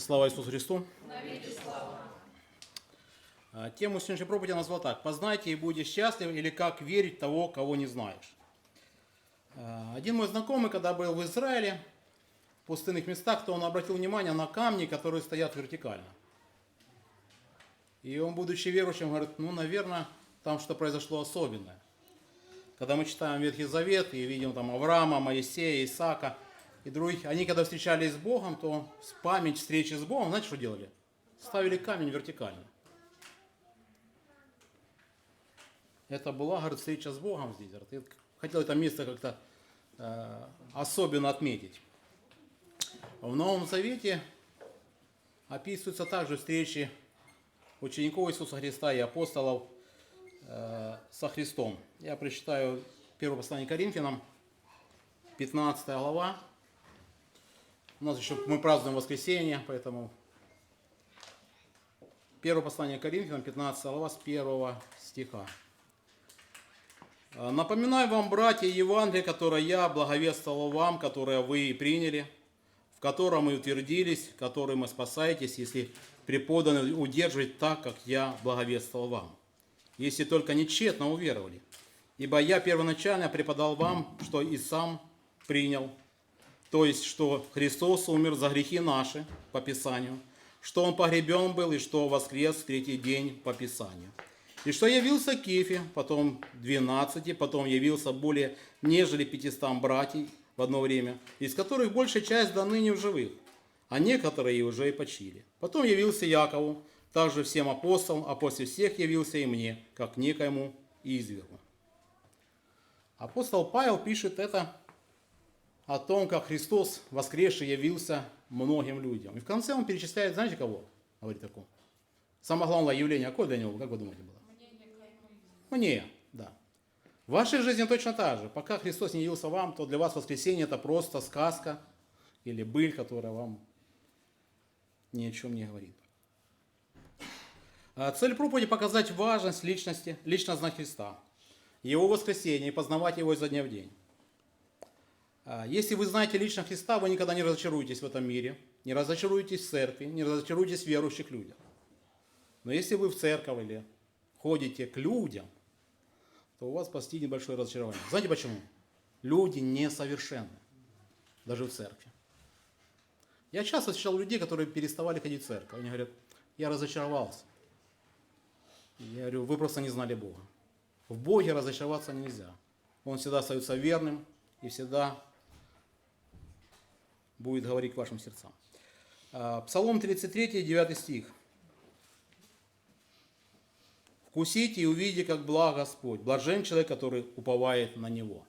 Слава Ісусу Христу! А, Тему сегодняшней проповеди я назвал так. «Познайте и будете счастливы» или «Как верить того, кого не знаешь». А, Один мой знакомый, когда был в Израиле, в пустынных местах, то он обратил внимание на камни, которые стоят вертикально. И он, будучи верующим, говорит, ну, наверное, там что произошло особенное. Когда мы читаем Ветхий Завет и видим там Авраама, Моисея, Исаака и других, они когда встречались с Богом, то с память встречи с Богом, знаете, что делали? Ставили камень вертикально. Это была, говорит, встреча с Богом здесь. Говорит. Я хотел это место как-то э, особенно отметить. В Новом Завете описываются также встречи учеников Иисуса Христа и апостолов э, со Христом. Я прочитаю первое послание Коринфянам, 15 глава. У нас еще мы празднуем воскресенье, поэтому первое послание Коринфянам, 15 глава, с 1 стиха. Напоминаю вам, братья, Евангелие, которое я благовествовал вам, которое вы приняли, в котором и утвердились, которым и спасаетесь, если преподаны удерживать так, как я благовествовал вам. Если только не уверовали. Ибо я первоначально преподал вам, что и сам принял, то есть, что Христос умер за грехи наши по Писанию, что Он погребен был и что воскрес в третий день по Писанию. И что явился Кифе, потом 12, потом явился более нежели 500 братьев в одно время, из которых большая часть до ныне в живых, а некоторые уже и почили. Потом явился Якову, также всем апостолам, а после всех явился и мне, как некоему извергу. Апостол Павел пишет это о том, как Христос воскресший явился многим людям. И в конце он перечисляет, знаете кого? Говорит такое. Самое главное явление, какое для него, как вы думаете, было? Мне, да. В вашей жизни точно так же. Пока Христос не явился вам, то для вас воскресенье это просто сказка или быль, которая вам ни о чем не говорит. А Цель проповеди – показать важность личности, лично знать Христа, Его воскресение и познавать Его изо дня в день. А Если вы знаете лично Христа, вы никогда не разочаруетесь в этом мире, не разочаруетесь в церкви, не разочаруетесь в верующих людях. Но если вы в церковь или ходите к людям, то у вас постигнет небольшое разочарование. Знаете почему? Люди несовершенны, даже в церкви. Я часто встречал людей, которые переставали ходить в церковь. Они говорят, я разочаровался. Я говорю, вы просто не знали Бога. В Боге разочароваться нельзя. Он всегда остается верным и всегда будет говорить к вашим сердцам. А, Псалом 33, 9 стих. Вкусите и увидите, как благ Господь. Блажен человек, который уповает на Него.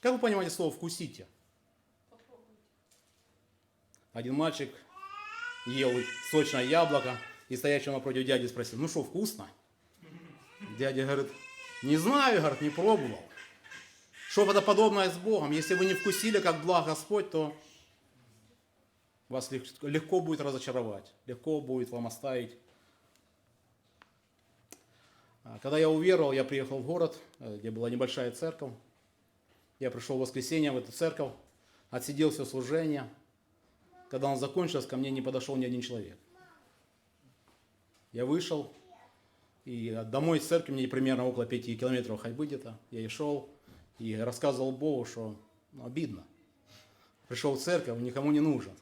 Как вы понимаете слово «вкусите»? Один мальчик ел сочное яблоко и стоящий напротив дяди спросил, ну что, вкусно? Дядя говорит, не знаю, говорит, не пробовал. Что это подобное с Богом? Если вы не вкусили, как благ Господь, то вас лег- легко будет разочаровать, легко будет вам оставить. А, Когда я уверовал, я приехал в город, э, где была небольшая церковь. Я пришел в воскресенье в эту церковь, отсидел все служение. Когда он закончился, ко мне не подошел ни один человек. Я вышел, и домой из церкви мне примерно около 5 километров ходьбы где-то. Я и шел, и рассказывал Богу, что ну, обидно. Пришел в церковь, никому не нужен.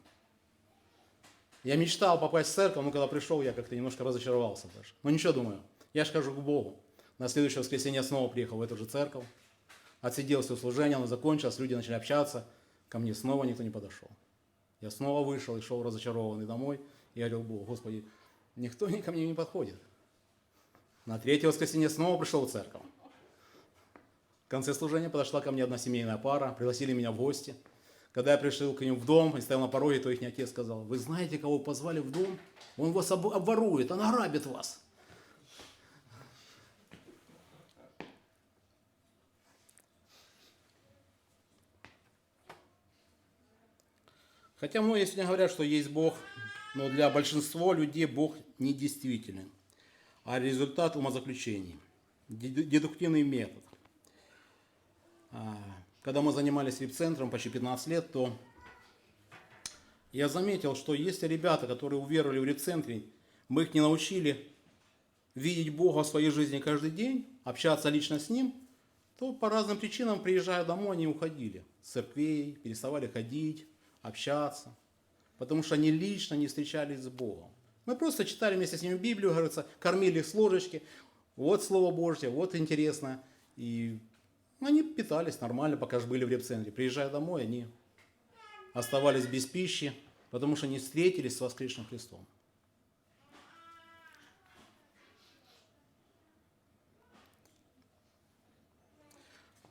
Я мечтал попасть в церковь, но когда пришел, я как-то немножко разочаровался даже. Но ничего, думаю, я же хожу к Богу. На следующее воскресенье я снова приехал в эту же церковь, отсидел все служение, оно закончилось, люди начали общаться, ко мне снова никто не подошел. Я снова вышел и шел разочарованный домой, и говорил Богу, Господи, никто ни ко мне не подходит. На третье воскресенье снова пришел в церковь. В конце служения подошла ко мне одна семейная пара, пригласили меня в гости. Когда я пришел к ним в дом и стоял на пороге, то их отец сказал, вы знаете, кого позвали в дом? Он вас об- обворует, он ограбит вас. Хотя многие сегодня говорят, что есть Бог, но для большинства людей Бог недействителен, а результат умозаключений, деду- дедуктивный метод. Когда мы занимались ВИП-центром почти 15 лет, то я заметил, что если ребята, которые уверовали в репцентре, мы их не научили видеть Бога в своей жизни каждый день, общаться лично с Ним, то по разным причинам, приезжая домой, они уходили с церквей, переставали ходить, общаться, потому что они лично не встречались с Богом. Мы просто читали вместе с ними Библию, говорится, кормили их с ложечки, вот Слово Божье, вот интересно. И они питались нормально, пока же были в репцентре. Приезжая домой, они оставались без пищи, потому что не встретились с воскресшим Христом.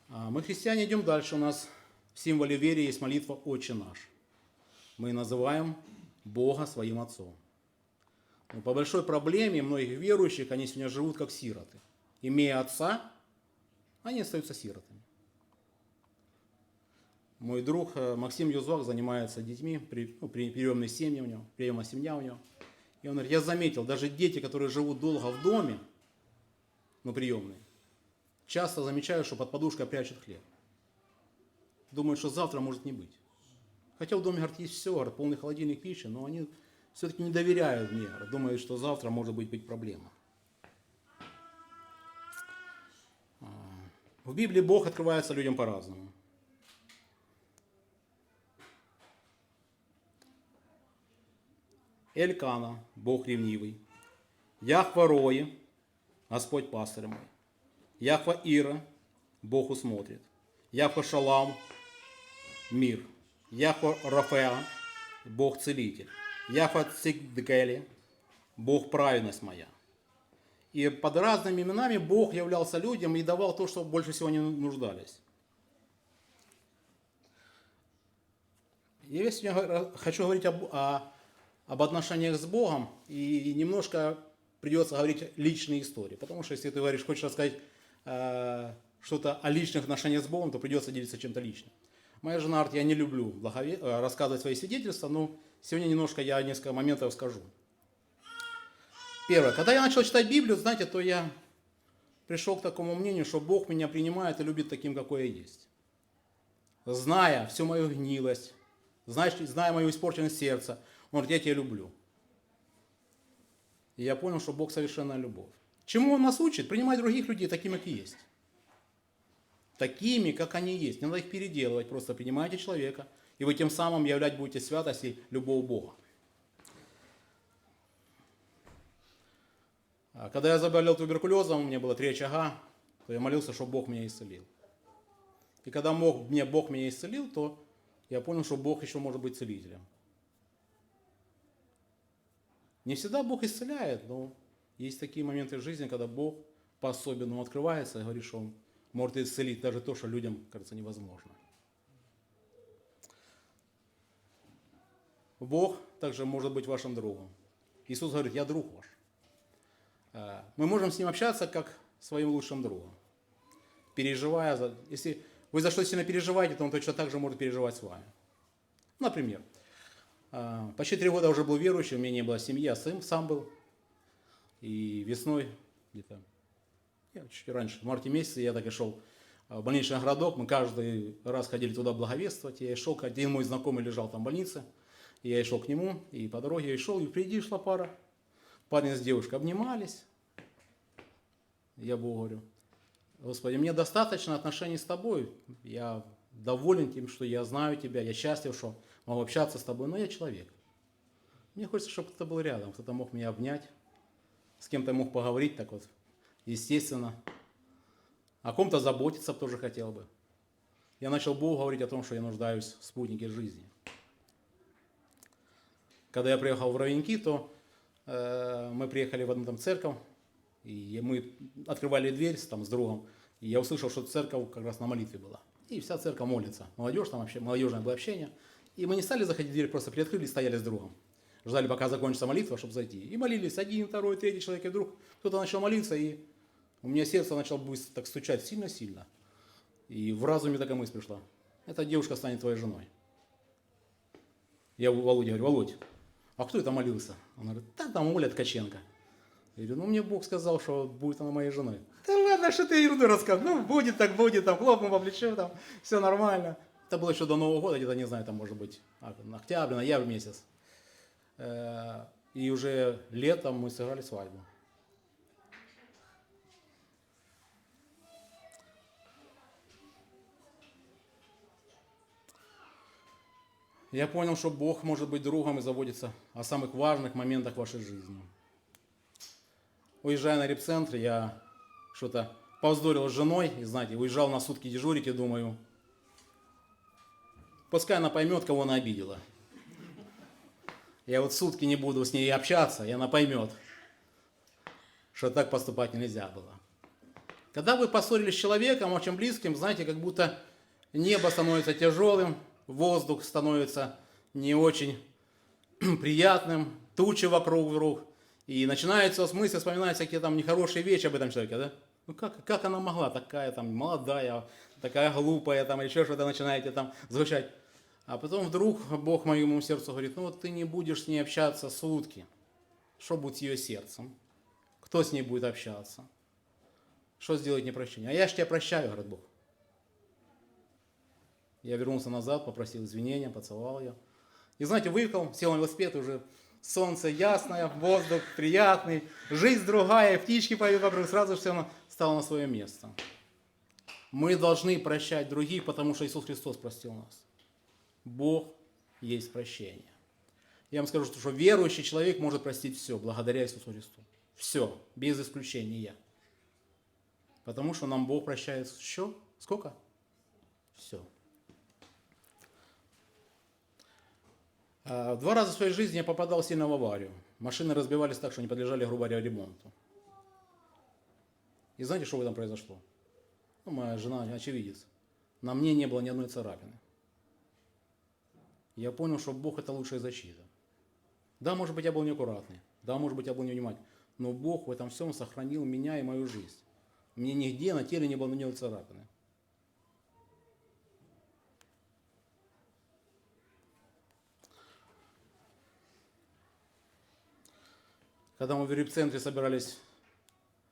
А Мы, христиане, идем дальше. У нас в символе веры есть молитва «Отче наш». Мы называем Бога своим Отцом. Но по большой проблеме многих верующих, они сегодня живут как сироты. Имея отца, они остаются сиротами. Мой друг э, Максим Юзвак занимается детьми, при, ну, при приемной семье у него, приемная семья у него. И он говорит, я заметил, даже дети, которые живут долго в доме, ну, приемные, часто замечаю, что под подушкой прячут хлеб. Думают, что завтра может не быть. Хотя в доме, говорит, есть все, говорит, полный холодильник пищи, но они все-таки не доверяют мне, думают, что завтра может быть, быть проблема. В Библии Бог открывается людям по-разному. Элькана, Бог ревнивый. Яхва Рои, Господь пастырь мой. Яхва Ира, Бог усмотрит. Яхва Шалам, мир. Яхва Рафеа, Бог целитель. Яхва Цигдгели, Бог праведность моя. И под разными именами Бог являлся людям и давал то, что больше всего они нуждались. Я сегодня хочу говорить об, о- об отношениях с Богом, и немножко придется говорить личные истории. Потому что если ты говоришь, хочешь рассказать э, что-то о личных отношениях с Богом, то придется делиться чем-то личным. Моя жена говорит, я не люблю благове- э, рассказывать свои свидетельства, но сегодня немножко я несколько моментов скажу. Первое. Когда я начал читать Библию, знаете, то я пришел к такому мнению, что Бог меня принимает и любит таким, какой я есть. Зная всю мою гнилость, зная, зная мое испорченное сердце, Он говорит, я тебя люблю. И я понял, что Бог совершенная любовь. Чему Он нас учит? Принимать других людей такими, как есть. Такими, как они есть. Не надо их переделывать, просто принимайте человека, и вы тем самым являть будете святость и Бога. Когда я заболел туберкулезом, меня было три очага, то я молился, чтобы Бог меня исцелил. И когда мог, мне Бог меня исцелил, то я понял, что Бог еще может быть целителем. Не всегда Бог исцеляет, но есть такие моменты в жизни, когда Бог по-особенному открывается и говорит, что Он может исцелить даже то, что людям кажется невозможно. Бог также может быть вашим другом. Иисус говорит, я друг ваш. Э, Мы можем с ним общаться как своим лучшим другом. Переживая за... Если вы за что сильно переживаете, то он точно так же может переживать с вами. Например, э, почти три года уже был верующий, у меня не было семьи, я сын сам был. И весной, где-то, я чуть раньше, в марте месяце, я так и шел в больничный городок. Мы каждый раз ходили туда благовествовать. Я и шел, один мой знакомый лежал там в больнице. Я и шел к нему, и по дороге я и шел, и впереди шла пара. Парень с девушкой обнимались. Я Богу говорю, Господи, мне достаточно отношений с тобой. Я доволен тем, что я знаю тебя, я счастлив, что могу общаться с тобой, но я человек. Мне хочется, чтобы кто-то был рядом, кто-то мог меня обнять, с кем-то мог поговорить так вот, естественно. О ком-то заботиться тоже хотел бы. Я начал Богу говорить о том, что я нуждаюсь в спутнике жизни. Когда я приехал в Ровеньки, то мы приехали в одну там церковь, и мы открывали дверь там, с другом, и я услышал, что церковь как раз на молитве была. И вся церковь молится. Молодежь, там вообще, молодежное было общение. И мы не стали заходить в дверь, просто приоткрыли и стояли с другом. Ждали, пока закончится молитва, чтобы зайти. И молились один, второй, третий человек, и вдруг кто-то начал молиться, и у меня сердце начало быстро так стучать сильно-сильно. И в разуме такая мысль пришла. Эта девушка станет твоей женой. Я Володе говорю, Володь, а кто это молился? Он говорит, да там Оля Ткаченко. Я говорю, ну мне Бог сказал, что будет она моей женой. Да ладно, что ты ерунду рассказываешь? Ну, будет так будет, там, хлопнул по плечу, там, все нормально. Это было еще до Нового года, где-то, не знаю, там может быть октябрь, ноябрь месяц. Э, И уже летом мы сыграли свадьбу. Я понял, что Бог может быть другом и заботиться о самых важных моментах вашей жизни. Уезжая на репцентр, я что-то повздорил с женой, и знаете, уезжал на сутки дежурить и думаю, пускай она поймет, кого она обидела. Я вот сутки не буду с ней общаться, и она поймет, что так поступать нельзя было. Когда вы поссорились с человеком, очень близким, знаете, как будто небо становится тяжелым, воздух становится не очень приятным, тучи вокруг вдруг, и начинается с мысли вспоминать всякие там нехорошие вещи об этом человеке, да? Ну как, как она могла, такая там молодая, такая глупая, там еще что-то начинаете там звучать. А потом вдруг Бог моему сердцу говорит, ну вот ты не будешь с ней общаться сутки. Что будет с ее сердцем? Кто с ней будет общаться? Что сделать непрощение? А я ж тебя прощаю, говорит Бог. Я вернулся назад, попросил извинения, поцеловал ее. И знаете, выехал, сел на велосипед, уже солнце ясное, воздух приятный, жизнь другая, птички поют вокруг, сразу все стало на свое место. Мы должны прощать других, потому что Иисус Христос простил нас. Бог есть прощение. Я вам скажу, что верующий человек может простить все благодаря Иисусу Христу. Все, без исключения. Потому что нам Бог прощает еще сколько? Все. Два раза в своей жизни я попадал сильно в аварию. Машины разбивались так, что не подлежали, грубо говоря, ремонту. И знаете, что в этом произошло? Ну, моя жена очевидец. На мне не было ни одной царапины. Я понял, что Бог это лучшая защита. Да, может быть, я был неаккуратный. Да, может быть, я был невнимательный. Но Бог в этом всем сохранил меня и мою жизнь. Мне нигде на теле не было ни одной царапины. Когда мы в репцентре собирались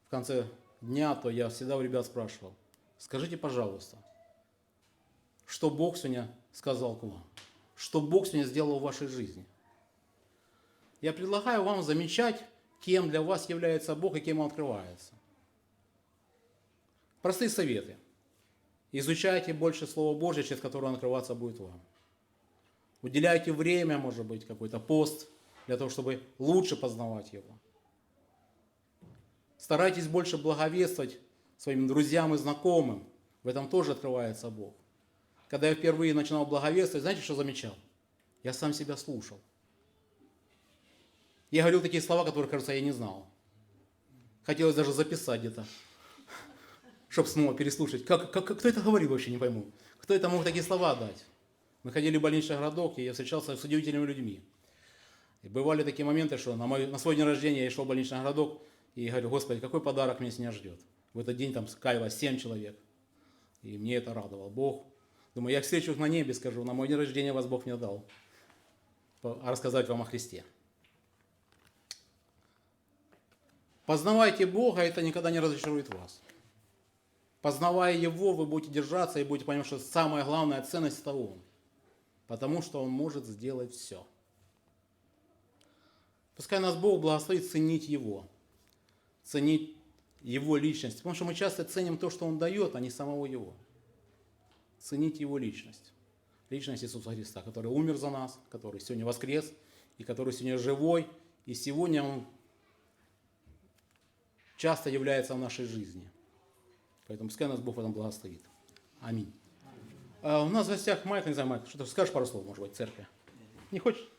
в конце дня, то я всегда у ребят спрашивал, скажите, пожалуйста, что Бог сегодня сказал к вам? Что Бог сегодня сделал в вашей жизни? Я предлагаю вам замечать, кем для вас является Бог и кем Он открывается. Простые советы. Изучайте больше Слова Божье, через которое Он открываться будет вам. Уделяйте время, может быть, какой-то пост, для того, чтобы лучше познавать Его. Старайтесь больше благовествовать своим друзьям и знакомым. В этом тоже открывается Бог. Когда я впервые начинал благовествовать, знаете, что замечал? Я сам себя слушал. Я говорил такие слова, которые, кажется, я не знал. Хотелось даже записать где-то, чтобы снова переслушать. Как, как, кто это говорил, вообще не пойму. Кто это мог такие слова дать? Мы ходили в больничный городок, и я встречался с удивительными людьми. И бывали такие моменты, что на, мой, на свой день рождения я шел в больничный городок и говорю, Господи, какой подарок меня сегодня ждет. В этот день там каялось 7 человек. И мне это радовал Бог. Думаю, я встречу их на небе, скажу, на мой день рождения вас Бог мне дал. Рассказать вам о Христе. Познавайте Бога, это никогда не разочарует вас. Познавая Его, вы будете держаться и будете понимать, что самая главная ценность это Он. Потому что Он может сделать все. Пускай нас Бог благословит ценить Его, ценить Его личность. Потому что мы часто ценим то, что Он дает, а не самого Его. Ценить Его личность. Личность Иисуса Христа, который умер за нас, который сегодня воскрес, и который сегодня живой, и сегодня Он часто является в нашей жизни. Поэтому пускай нас Бог в этом благословит. Аминь. А у нас в гостях Майк, не знаю, Майк, что ты скажешь пару слов, может быть, церкви? Не хочешь?